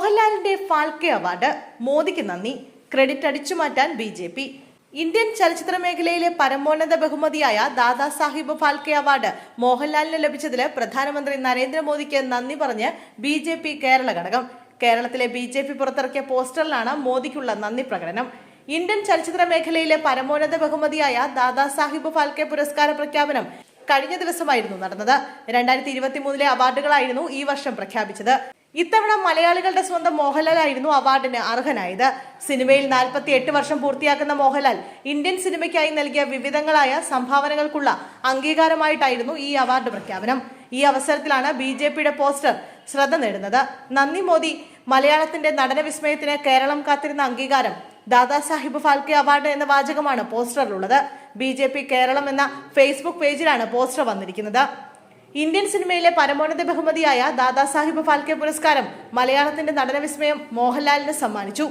മോഹൻലാലിന്റെ ഫാൽക്കെ അവാർഡ്. മോദിക്ക് നന്ദി. ക്രെഡിറ്റ് അടിച്ചുമാറ്റാൻ ബി ജെ പി. ഇന്ത്യൻ ചലച്ചിത്ര മേഖലയിലെ പരമോന്നത ബഹുമതിയായ ദാദാ സാഹിബ് ഫാൽക്കെ അവാർഡ് മോഹൻലാലിന് ലഭിച്ചതിൽ പ്രധാനമന്ത്രി നരേന്ദ്രമോദിക്ക് നന്ദി പറഞ്ഞ് ബി ജെ പി കേരള ഘടകം. കേരളത്തിലെ ബി ജെ പി പുറത്തിറക്കിയ പോസ്റ്ററിലാണ് മോദിക്കുള്ള നന്ദി പ്രകടനം. ഇന്ത്യൻ ചലച്ചിത്ര മേഖലയിലെ പരമോന്നത ബഹുമതിയായ ദാദാ സാഹിബ് ഫാൽക്കെ പുരസ്കാര പ്രഖ്യാപനം കഴിഞ്ഞ ദിവസമായിരുന്നു നടന്നത്. രണ്ടായിരത്തി ഇരുപത്തി മൂന്നിലെ അവാർഡുകളായിരുന്നു ഈ വർഷം പ്രഖ്യാപിച്ചത്. ഇത്തവണ മലയാളികളുടെ സ്വന്തം മോഹൻലാലായിരുന്നു അവാർഡിന് അർഹനായത്. സിനിമയിൽ നാൽപ്പത്തി എട്ട് വർഷം പൂർത്തിയാക്കുന്ന മോഹൻലാൽ ഇന്ത്യൻ സിനിമയ്ക്കായി നൽകിയ വിവിധങ്ങളായ സംഭാവനകൾക്കുള്ള അംഗീകാരമായിട്ടായിരുന്നു ഈ അവാർഡ് പ്രഖ്യാപനം. ഈ അവസരത്തിലാണ് ബി ജെ പിയുടെ പോസ്റ്റർ ശ്രദ്ധ നേടുന്നത്. നന്ദി മോദി മലയാളത്തിന്റെ നടന വിസ്മയത്തിന് കേരളം കാത്തിരുന്ന അംഗീകാരം. ദാദാസാഹിബ് ഫാൽക്കെ അവാർഡ് എന്ന വാചകമാണ് പോസ്റ്ററിലുള്ളത്. ബി കേരളം എന്ന ഫേസ്ബുക്ക് പേജിലാണ് പോസ്റ്റർ വന്നിരിക്കുന്നത്. ഇന്ത്യൻ സിനിമയിലെ പരമോന്നത ബഹുമതിയായ ദാദാസാഹിബ് ഫാൽക്കെ പുരസ്കാരം മലയാളത്തിന്റെ നടനവിസ്മയം മോഹൻലാലിന് സമ്മാനിച്ചു.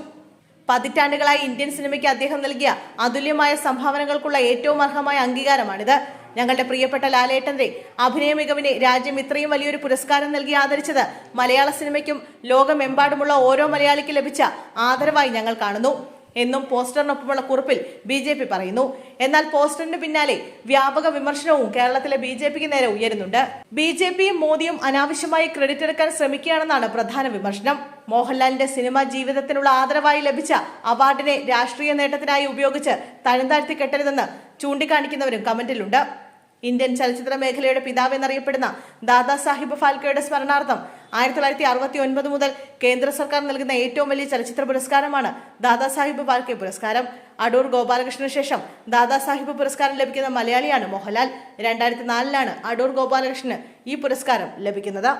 പതിറ്റാണ്ടുകളായി ഇന്ത്യൻ സിനിമയ്ക്ക് അദ്ദേഹം നൽകിയ അതുല്യമായ സംഭാവനകൾക്കുള്ള ഏറ്റവും അർഹമായ അംഗീകാരമാണിത്. ഞങ്ങളുടെ പ്രിയപ്പെട്ട ലാലേട്ടന്റെ അഭിനയ മികവിനെ രാജ്യം ഇത്രയും വലിയൊരു പുരസ്കാരം നൽകി ആദരിച്ചത് മലയാള സിനിമയ്ക്കും ലോകമെമ്പാടുമുള്ള ഓരോ മലയാളിക്ക് ലഭിച്ച ആദരവായി ഞങ്ങൾ കാണുന്നു. എന്നും പോസ്റ്ററിനൊപ്പമുള്ള കുറിപ്പിൽ ബി ജെ പി പറയുന്നു. എന്നാൽ പോസ്റ്ററിന് പിന്നാലെ വ്യാപക വിമർശനവും കേരളത്തിലെ ബി ജെ പിക്ക് നേരെ ഉയരുന്നുണ്ട്. ബി ജെ പിയും മോദിയും അനാവശ്യമായി ക്രെഡിറ്റ് എടുക്കാൻ ശ്രമിക്കുകയാണെന്നാണ് പ്രധാന വിമർശനം. മോഹൻലാലിന്റെ സിനിമാ ജീവിതത്തിനുള്ള ആദരവായി ലഭിച്ച അവാർഡിനെ രാഷ്ട്രീയ നേട്ടത്തിനായി ഉപയോഗിച്ച് തഴുതാഴ്ത്തി കെട്ടരുതെന്ന് ചൂണ്ടിക്കാണിക്കുന്നവരും കമന്റിലുണ്ട്. ഇന്ത്യൻ ചലച്ചിത്ര മേഖലയുടെ പിതാവ് എന്നറിയപ്പെടുന്ന ദാദാ സാഹിബ് ഫാൽക്കെയുടെ സ്മരണാർത്ഥം ആയിരത്തി തൊള്ളായിരത്തി അറുപത്തി ഒൻപത് മുതൽ കേന്ദ്ര സർക്കാർ നൽകുന്ന ഏറ്റവും വലിയ ചലച്ചിത്ര പുരസ്കാരമാണ് ദാദാസാഹിബ് പാൽക്കെ പുരസ്കാരം. അടൂർ ഗോപാലകൃഷ്ണന് ശേഷം ദാദാസാഹിബ് പുരസ്കാരം ലഭിക്കുന്ന മലയാളിയാണ് മോഹൻലാൽ. രണ്ടായിരത്തി നാലിലാണ് അടൂർ ഗോപാലകൃഷ്ണന് ഈ പുരസ്കാരം ലഭിക്കുന്നത്.